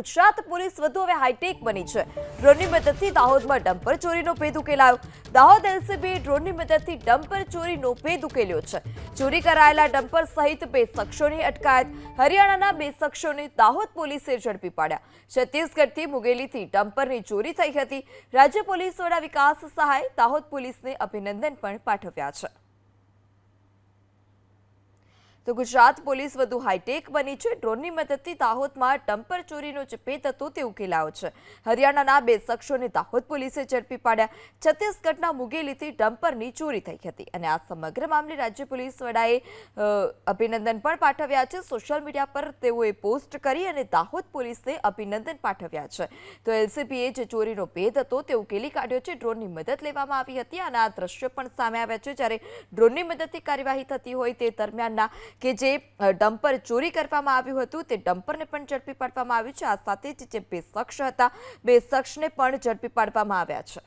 Gujarat police વધુ હવે high tech બની છે. ડ્રોનની મદદથી દાહોદમાં ડમ્પર ચોરીનો ભેદ ઉકેલાયો. દાહોદ એલસીબીએ ડ્રોનની મદદથી ડમ્પર ચોરીનો ભેદ ઉકેલ્યો છે. ચોરી કરાયેલા ડમ્પર સહિત બે શખ્સોની અટકાયત. હરિયાણાના બે શખ્સોને દાહોદ પોલીસે ઝડપી પાડ્યા. છત્તીસગઢથી મુગેલીથી ડમ્પરની ચોરી થઈ હતી. રાજ્ય પોલીસ વડા વિકાસ સહાય દાહોદ પોલીસને અભિનંદન પણ પાઠવ્યા છે. તો ગુજરાત પોલીસ વધુ હાઈટેક બની છે. ડ્રોનની મદદથી દાહોદમાં ડમ્પર ચોરીનો જે ભેદ હતો તે ઉકેલાયો છે. હરિયાણાના બે શખ્સોને દાહોદ પોલીસે ઝડપી પાડ્યા. છત્તીસગઢના મુગેલીથી ડમ્પરની ચોરી થઈ હતી અને આ સમગ્ર મામલે રાજ્ય પોલીસ વડાએ અભિનંદન પણ પાઠવ્યા છે. સોશિયલ મીડિયા પર તેઓએ પોસ્ટ કરી અને દાહોદ પોલીસને અભિનંદન પાઠવ્યા છે. તો એલસીબીએ જે ચોરીનો ભેદ હતો તે ઉકેલી કાઢ્યો છે. ડ્રોનની મદદ લેવામાં આવી હતી અને આ દ્રશ્યો પણ સામે આવ્યા છે. જ્યારે ડ્રોનની મદદથી કાર્યવાહી થતી હોય તે દરમિયાનના કે જે ડમ્પર ચોરી કરવામાં આવ્યું હતું, તે ડમ્પરને પણ ઝડપી પાડવામાં આવ્યું છે. આ સાથે જ જે બે શખ્સ હતા, બે શખ્સને પણ ઝડપી પાડવામાં આવ્યા છે.